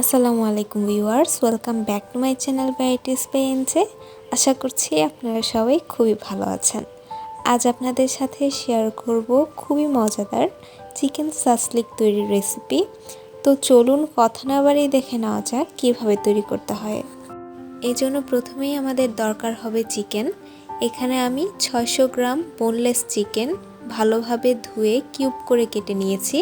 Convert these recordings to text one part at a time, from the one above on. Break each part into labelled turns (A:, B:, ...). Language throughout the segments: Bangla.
A: আসসালামু আলাইকুম viewers, welcome back to my channel varieties পেয়েছে আশা করছি আপনারা সবাই খুবই ভালো আছেন। আজ আপনাদের সাথে শেয়ার করব খুবই মজাদার চিকেন সাসলিক তৈরির রেসিপি তো চলুন কথা না বাড়িয়ে দেখে নেওয়া যাক কীভাবে তৈরি করতে হয়। এই জন্য প্রথমেই আমাদের দরকার হবে চিকেন এখানে আমি ছয়শো গ্রাম বোনলেস চিকেন ভালোভাবে ধুয়ে কিউব করে কেটে নিয়েছি।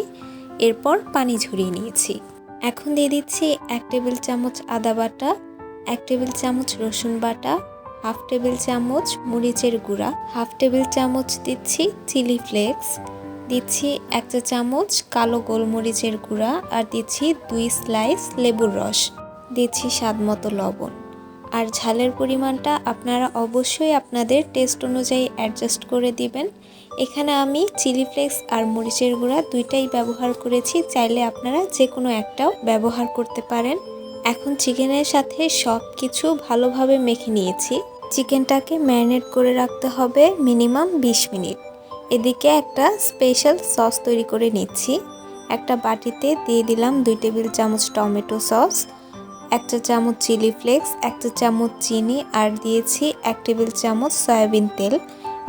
A: এরপর পানি ঝরিয়ে নিয়েছি। এখন দিয়ে দিচ্ছি এক টেবিল চামচ আদা বাটা, এক টেবিল চামচ রসুন বাটা, হাফ টেবিল চামচ মরিচের গুঁড়া, হাফ টেবিল চামচ দিচ্ছি চিলি ফ্লেক্স, দিচ্ছি এক চা চামচ কালো গোলমরিচের গুঁড়া আর দিচ্ছি দুই স্লাইস লেবুর রস, দিচ্ছি স্বাদ মতো লবণ। আর ঝালের পরিমাণটা আপনারা অবশ্যই আপনাদের টেস্ট অনুযায়ী অ্যাডজাস্ট করে দিবেন। এখানে আমি চিলি ফ্লেক্স আর মরিচের গুঁড়া দুইটাই ব্যবহার করেছি, চাইলে আপনারা যে কোনো একটাও ব্যবহার করতে পারেন। এখন চিকেনের সাথে সব কিছু ভালোভাবে মেখে নিয়েছি। চিকেনটাকে ম্যারিনেট করে রাখতে হবে মিনিমাম ২০ মিনিট। এদিকে একটা স্পেশাল সস তৈরি করে নিচ্ছি। একটা বাটিতে দিয়ে দিলাম দুই টেবিল চামচ টমেটো সস এক চা চামচ চিলি ফ্লেক্স এক চা চামচ চিনি, আর দিয়েছি এক টেবিল চামচ সয়াবিন তেল।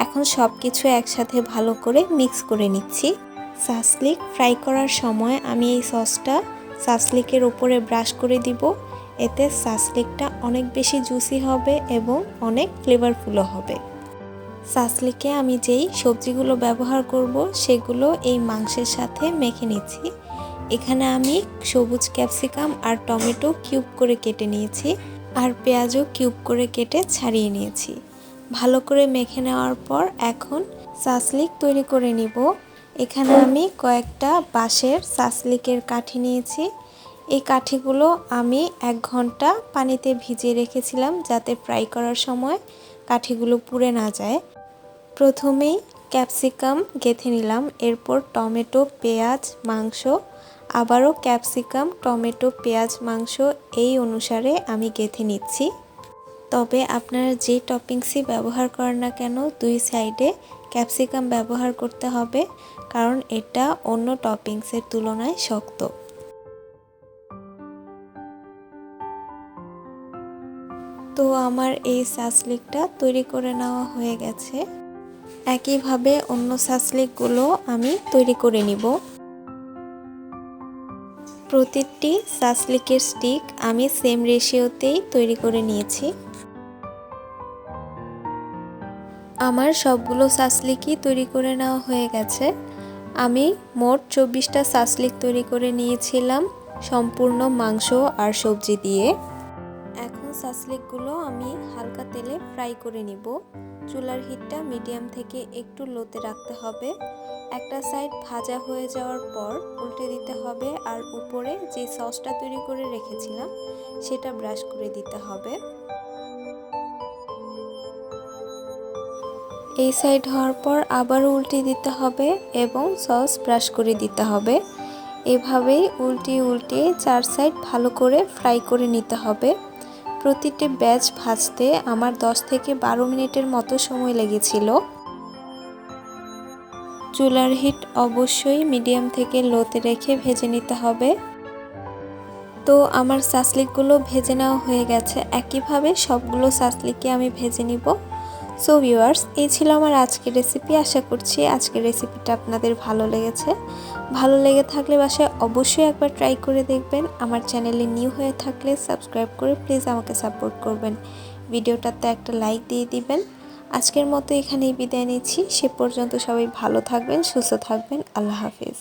A: এখন সব কিছু একসাথে ভালো করে মিক্স করে নিচ্ছি। সাসলিক ফ্রাই করার সময় আমি এই সসটা সাসলিকের ওপরে ব্রাশ করে দিব। এতে সাসলিকটা অনেক বেশি জুসি হবে এবং অনেক ফ্লেভারফুলও হবে। সাসলিকে আমি যেই সবজিগুলো ব্যবহার করব, সেগুলো এই মাংসের সাথে মেখে নিচ্ছি। এখানে আমি সবুজ ক্যাপসিকাম আর টমেটো কিউব করে কেটে নিয়েছি আর পেঁয়াজও কিউব করে কেটে ছাড়িয়ে নিয়েছি। ভালো করে মেখে নেওয়ার পর এখন সাসলিক তৈরি করে নিব। এখানে আমি কয়েকটা বাঁশের সাসলিকের কাঠি নিয়েছি। এই কাঠিগুলো আমি এক ঘণ্টা পানিতে ভিজিয়ে রেখেছিলাম যাতে ফ্রাই করার সময় কাঠিগুলো পুড়ে না যায়। প্রথমেই ক্যাপসিকাম গেথে নিলাম। এরপর টমেটো, পেঁয়াজ, মাংস আবারও ক্যাপসিকাম, টমেটো, পেঁয়াজ, মাংস এই অনুসারে আমি গেথে নিচ্ছি। তবে আপনারা যে টপিংসই ব্যবহার করেন না কেন, দুই সাইডে ক্যাপসিকাম ব্যবহার করতে হবে, কারণ এটা অন্য টপিংসের তুলনায় শক্ত। তো আমার এই সাসলিকটা তৈরি করে নেওয়া হয়ে গেছে। একইভাবে অন্য সাসলিকগুলো আমি তৈরি করে নিব। প্রতিটি সাসলিকের স্টিক আমি সেম রেশিওতেই তৈরি করে নিয়েছি। আমার সবগুলো সাসলিকই তৈরি করে নেওয়া হয়ে গেছে। আমি মোট চব্বিশটা সাসলিক তৈরি করে নিয়েছিলাম সম্পূর্ণ মাংস আর সবজি দিয়ে। এখন সাসলিকগুলো আমি হালকা তেলে ফ্রাই করে নিব। চুলার হিটটা মিডিয়াম থেকে একটু লোতে রাখতে হবে। একটা সাইড ভাজা হয়ে যাওয়ার পর উল্টে দিতে হবে আর উপরে যে সসটা তৈরি করে রেখেছিলাম, সেটা ব্রাশ করে দিতে হবে। এই সাইড হওয়ার পর আবার উল্টে দিতে হবে এবং সস ব্রাশ করে দিতে হবে। এভাবেই উল্টে উল্টে চার সাইড ভালো করে ফ্রাই করে নিতে হবে। প্রতিটি ব্যাচ ভাজতে আমার 10 থেকে বারো মিনিটের মতো সময় লেগেছিল। চুলার হিট অবশ্যই মিডিয়াম থেকে লোতে রেখে ভেজে নিতে হবে। তো আমার সাসলিকগুলো ভেজে নেওয়া হয়ে গেছে। একইভাবে সবগুলো সাসলিকে আমি ভেজে নিব। সো ভিউয়ার্স এই ছিল আমার আজকের রেসিপি আশা করছি আজকের রেসিপিটা আপনাদের ভালো লেগেছে। ভালো লেগে থাকলে বাসায় অবশ্যই একবার ট্রাই করে দেখবেন। আমার চ্যানেলে নিউ হয়ে থাকলে সাবস্ক্রাইব করে প্লিজ আমাকে সাপোর্ট করবেন। ভিডিওটাতে একটা লাইক দিয়ে দিবেন। আজকের মতো এখানেই বিদায় নিচ্ছি। সে পর্যন্ত সবাই ভালো থাকবেন, সুস্থ থাকবেন। আল্লাহ হাফিজ।